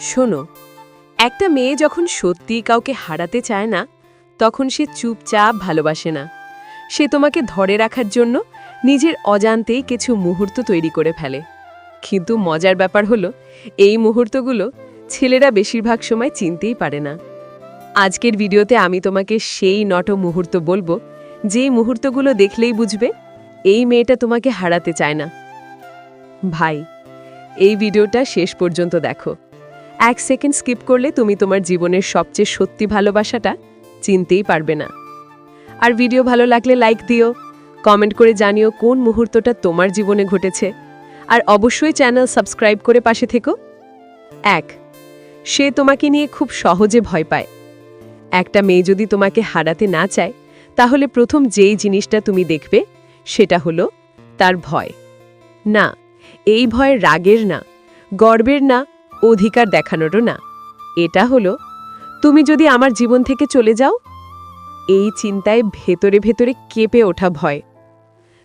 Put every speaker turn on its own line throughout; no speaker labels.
শোনো, একটা মেয়ে যখন সত্যি কাউকে হারাতে চায় না, তখন সে চুপচাপ ভালোবাসে না। সে তোমাকে ধরে রাখার জন্য নিজের অজান্তেই কিছু মুহূর্ত তৈরি করে ফেলে। কিন্তু মজার ব্যাপার হলো, এই মুহূর্তগুলো ছেলেরা বেশিরভাগ সময় চিনতেই পারে না। আজকের ভিডিওতে আমি তোমাকে সেই নট মুহূর্ত বলব যেই মুহূর্তগুলো দেখলেই বুঝবে, এই মেয়েটা তোমাকে হারাতে চায় না। ভাই, এই ভিডিওটা শেষ পর্যন্ত দেখো। এক সেকেন্ড স্কিপ করলে তুমি তোমার জীবনের সবচেয়ে সত্যি ভালোবাসাটা চিনতেই পারবে না। আর ভিডিও ভালো লাগলে লাইক দিও, কমেন্ট করে জানিও কোন মুহূর্তটা তোমার জীবনে ঘটেছে। আর অবশ্যই চ্যানেল সাবস্ক্রাইব করে পাশে থেকো। এক, সে তোমাকে নিয়ে খুব সহজে ভয় পায়। একটা মেয়ে যদি তোমাকে হারাতে না চায়, তাহলে প্রথম যেই জিনিসটা তুমি দেখবে, সেটা হলো তার ভয়। না, এই ভয় রাগের না, গর্বের না অধিকার দেখানোরও না। এটা হলো, তুমি যদি আমার জীবন থেকে চলে যাও, এই চিন্তায় ভেতরে ভেতরে কেঁপে ওঠা ভয়।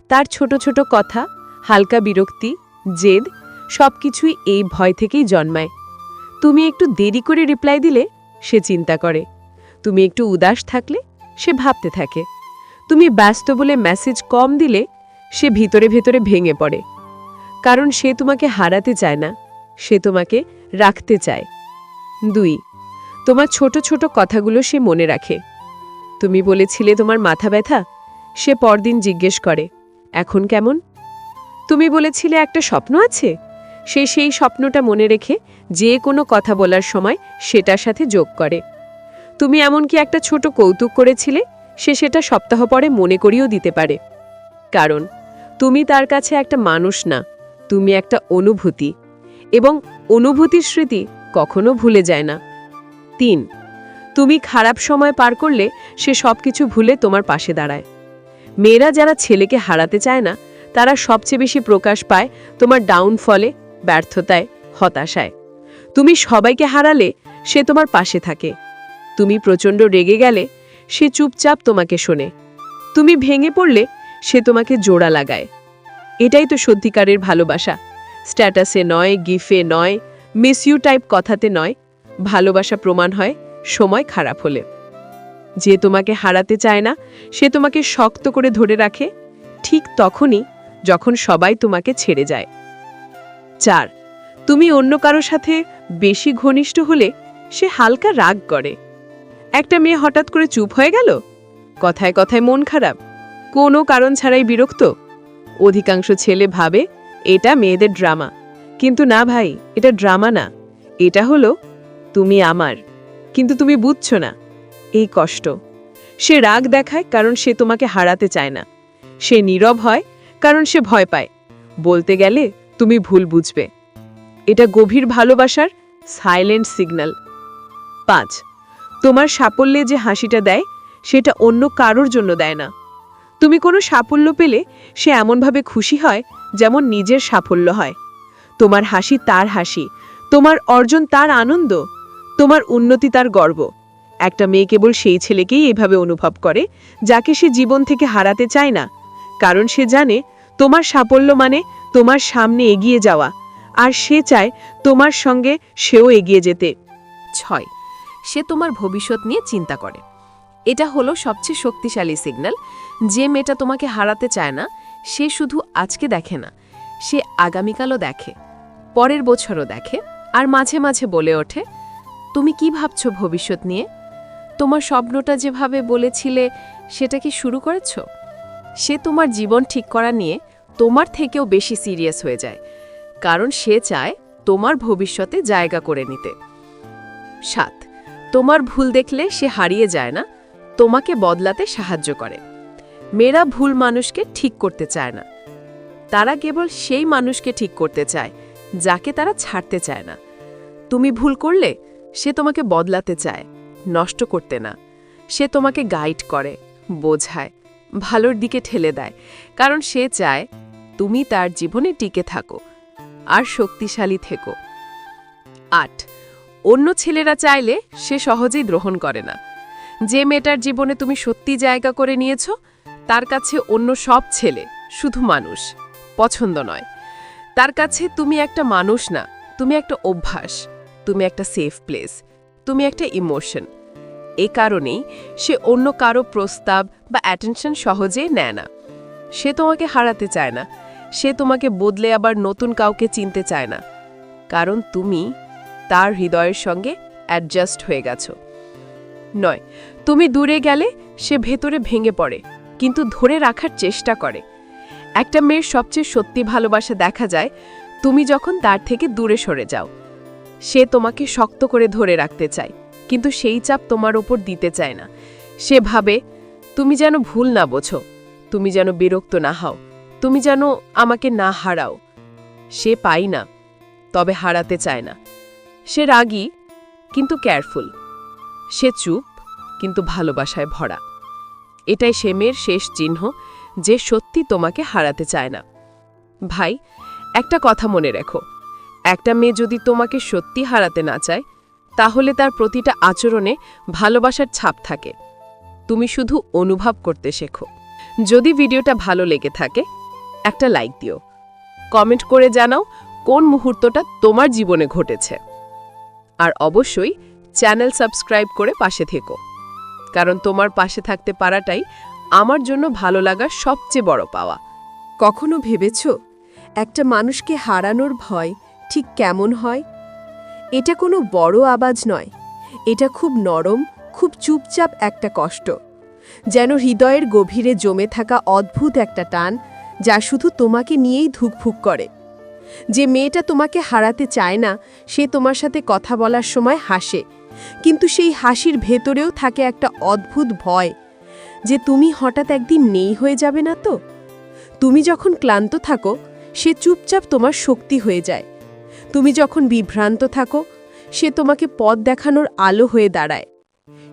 তার ছোট ছোট কথা, হালকা বিরক্তি, জেদ, সবকিছুই এই ভয় থেকেই জন্মায়। তুমি একটু দেরি করে রিপ্লাই দিলে, সে চিন্তা করে। তুমি একটু উদাস থাকলে, সে ভাবতে থাকে। তুমি ব্যস্ত বলে মেসেজ কম দিলে, সে ভিতরে ভেতরে ভেঙে পড়ে। কারণ সে তোমাকে হারাতে চায় না। সে তোমাকে রাখতে চায়। দুই, তোমার ছোট ছোট কথাগুলো সে মনে রাখে। তুমি বলেছিলে তোমার মাথা ব্যথা? সে পরদিন জিজ্ঞেস করে, এখন কেমন? তুমি বলেছিলে একটা স্বপ্ন আছে? সে সেই স্বপ্নটা মনে রেখে যে কোনো কথা বলার সময় সেটার সাথে যোগ করে। তুমি এমনকি একটা ছোট কৌতুক করেছিলে? সে সেটা সপ্তাহ পরে মনে করিয়েও দিতে পারে। কারণ, তুমি তার কাছে একটা মানুষ না, তুমি একটা অনুভূতি এবং অনুভূতির স্মৃতি কখনো ভুলে যায় না। তিন, তুমি খারাপ সময় পার করলে সে সব কিছু ভুলে তোমার পাশে দাঁড়ায়। মেয়েরা যারা ছেলেকে হারাতে চায় না, তারা সবচেয়ে বেশি প্রকাশ পায় তোমার ডাউনফলে ব্যর্থতায়, হতাশায়। তুমি সবাইকে হারালে সে তোমার পাশে থাকে। তুমি প্রচণ্ড রেগে গেলে সে চুপচাপ তোমাকে শোনে। তুমি ভেঙে পড়লে সে তোমাকে জোড়া লাগায়। এটাই তো সত্যিকারের ভালোবাসা। স্ট্যাটাসে নয়, গিফে নয় মিস ইউ টাইপ কথাতে নয়। ভালোবাসা প্রমাণ হয়, সময় খারাপ হলে। যে তোমাকে হারাতে চায় না, সে তোমাকে শক্ত করে ধরে রাখে। ঠিক তখনই যখন সবাই তোমাকে ছেড়ে যায়। চার, তুমি অন্য কারও সাথে বেশি ঘনিষ্ঠ হলে সে হালকা রাগ করে। একটা মেয়ে হঠাৎ করে চুপ হয়ে গেল? কথায় কথায় মন খারাপ। কোনো কারণ ছাড়াই বিরক্ত? অধিকাংশ ছেলে ভাবে এটা মেয়েদের ড্রামা। কিন্তু না ভাই, এটা ড্রামা না। এটা হলো, তুমি আমার। কিন্তু তুমি বুঝছ না, এই কষ্ট। সে রাগ দেখায় কারণ সে তোমাকে হারাতে চায় না। সে নীরব হয় কারণ সে ভয় পায়। বলতে গেলে, তুমি ভুল বুঝবে। এটা গভীর ভালোবাসার সাইলেন্ট সিগন্যাল পাঁচ, তোমার সাফল্যে যে হাসিটা দেয়, সেটা অন্য কারোর জন্য দেয় না। তুমি কোনো সাফল্য পেলে সে এমনভাবে খুশি হয় যেমন নিজের সাফল্য হয়। তোমার হাসি তার হাসি, তোমার অর্জন তার আনন্দ, তোমার উন্নতি তার গর্ব। একটা মেয়ে কেবল সেই ছেলেকেই এভাবে অনুভব করে, যাকে সে জীবন থেকে হারাতে চায় না। কারণ সে জানে, তোমার সাফল্য মানে তোমার সামনে এগিয়ে যাওয়া, আর সে চায় তোমার সঙ্গে সেও এগিয়ে যেতে।
ছয়, সে তোমার ভবিষ্যৎ নিয়ে চিন্তা করে। এটা হলো সবচেয়ে শক্তিশালী সিগন্যাল। যে মেয়েটা তোমাকে হারাতে চায় না সে শুধু আজকে দেখে না, সে আগামীকালও দেখে, পরের বছরও দেখে আর মাঝে মাঝে বলে ওঠে, তুমি কি ভাবছ ভবিষ্যৎ নিয়ে? তোমার স্বপ্নটা যেভাবে বলেছিলে, সেটা কি শুরু করেছ? সে তোমার জীবন ঠিক করা নিয়ে তোমার থেকেও বেশি সিরিয়াস হয়ে যায়, কারণ সে চায় তোমার ভবিষ্যতে জায়গা করে নিতে। সাত, তোমার ভুল দেখলে সে হারিয়ে যায় না, তোমাকে বদলাতে সাহায্য করে। মেয়েরা ভুল মানুষকে ঠিক করতে চায় না। তারা কেবল সেই মানুষকে ঠিক করতে চায়, যাকে তারা ছাড়তে চায় না। তুমি ভুল করলে, সে তোমাকে বদলাতে চায়, নষ্ট করতে না। সে তোমাকে গাইড করে, বোঝায়, ভালোর দিকে ঠেলে দেয়, কারণ সে চায় তুমি তার জীবনে টিকে থাকো আর শক্তিশালী থেকো। আট, অন্য ছেলেরা চাইলে সে সহজেই গ্রহণ করে না। যে মেয়েটার জীবনে তুমি সত্যি জায়গা করে নিয়েছ তার কাছে অন্য সব ছেলে, শুধু মানুষ। পছন্দ নয়। তার কাছে তুমি একটা মানুষ না, তুমি একটা অভ্যাস, তুমি একটা সেফ প্লেস তুমি একটা ইমোশন এ কারণেই সে অন্য কারও প্রস্তাব বা অ্যাটেনশন সহজে নেয় না। সে তোমাকে হারাতে চায় না, সে তোমাকে বদলে আবার নতুন কাউকে চিনতে চায় না। কারণ তুমি তার হৃদয়ের সঙ্গে অ্যাডজাস্ট হয়ে গেছো। নয়, তুমি দূরে গেলে সে ভেতরে ভেঙে পড়ে। কিন্তু ধরে রাখার চেষ্টা করে। একটা মেয়ের সবচেয়ে সত্যি ভালোবাসা দেখা যায়, তুমি যখন তার থেকে দূরে সরে যাও। সে তোমাকে শক্ত করে ধরে রাখতে চায়, কিন্তু সেই চাপ তোমার ওপর দিতে চায় না। সে ভাবে, তুমি যেন ভুল না বোঝো, তুমি যেন বিরক্ত না হও, তুমি যেন আমাকে না হারাও। সে পাই না, তবে হারাতে চায় না। সে রাগী, কিন্তু কেয়ারফুল। সে চুপ, কিন্তু ভালোবাসায় ভরা। এটাই সে মেয়ের শেষ চিহ্ন যে সত্যি তোমাকে হারাতে চায় না। ভাই, একটা কথা মনে রেখো। একটা মেয়ে যদি তোমাকে সত্যি হারাতে না চায়, তাহলে তার প্রতিটা আচরণে ভালোবাসার ছাপ থাকে। তুমি শুধু অনুভব করতে শেখো। যদি ভিডিওটা ভালো লেগে থাকে, একটা লাইক দিও। কমেন্ট করে জানাও কোন মুহূর্তটা তোমার জীবনে ঘটেছে। আর অবশ্যই চ্যানেল সাবস্ক্রাইব করে পাশে থেকো। কারণ তোমার পাশে থাকতে পারাটাই আমার জন্য ভালো লাগার সবচেয়ে বড় পাওয়া।
কখনো ভেবেছ? একটা মানুষকে হারানোর ভয় ঠিক কেমন হয়? এটা কোনো বড় আওয়াজ নয়। এটা খুব নরম, খুব চুপচাপ একটা কষ্ট। যেন হৃদয়ের গভীরে জমে থাকা অদ্ভুত একটা টান যা শুধু তোমাকে নিয়েই ধুকফুক করে। যে মেয়েটা তোমাকে হারাতে চায় না, সে তোমার সাথে কথা বলার সময় হাসে। কিন্তু সেই হাসির ভেতরেও থাকে একটা অদ্ভুত ভয় যে তুমি হঠাৎ একদিন নেই হয়ে যাবে না তো? তুমি যখন ক্লান্ত থাকো, সে চুপচাপ তোমার শক্তি হয়ে যায়। তুমি যখন বিভ্রান্ত থাকো, সে তোমাকে পথ দেখানোর আলো হয়ে দাঁড়ায়।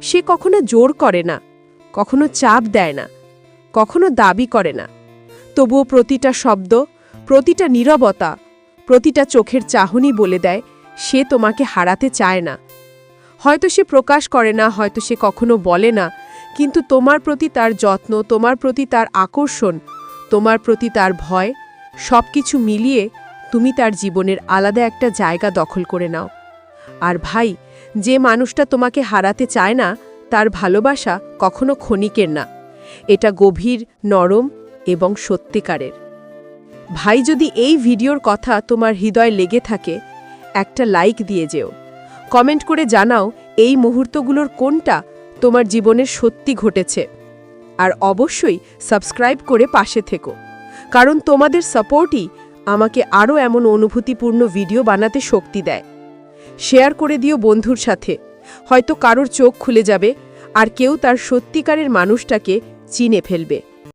সে কখনো জোর করে না, কখনো চাপ দেয় না, কখনো দাবি করে না। তবুও প্রতিটা শব্দ, প্রতিটা নীরবতা, প্রতিটা চোখের চাহনি বলে দেয়, সে তোমাকে হারাতে চায় না। হয়তো সে প্রকাশ করে না, হয়তো সে কখনো বলে না। কিন্তু তোমার প্রতি তার যত্ন, তোমার প্রতি তার আকর্ষণ, তোমার প্রতি তার ভয় সব কিছু মিলিয়ে তুমি তার জীবনের আলাদা একটা জায়গা দখল করে নাও। আর ভাই, যে মানুষটা তোমাকে হারাতে চায় না, তার ভালোবাসা কখনো ক্ষণিকের না। এটা গভীর, নরম এবং সত্যিকারের। ভাই, যদি এই ভিডিওর কথা তোমার হৃদয় লেগে থাকে, একটা লাইক দিয়ে যেও। কমেন্ট করে জানাও এই মুহূর্তগুলোর কোনটা তোমার জীবনের সত্যি ঘটেছে। আর অবশ্যই সাবস্ক্রাইব করে পাশে থেকো। কারণ তোমাদের সাপোর্টই আমাকে আরও এমন অনুভূতিপূর্ণ ভিডিও বানাতে শক্তি দেয়। শেয়ার করে দিও বন্ধুর সাথে। হয়তো কারোর চোখ খুলে যাবে আর কেউ তার সত্যিকারের মানুষটাকে চিনে ফেলবে।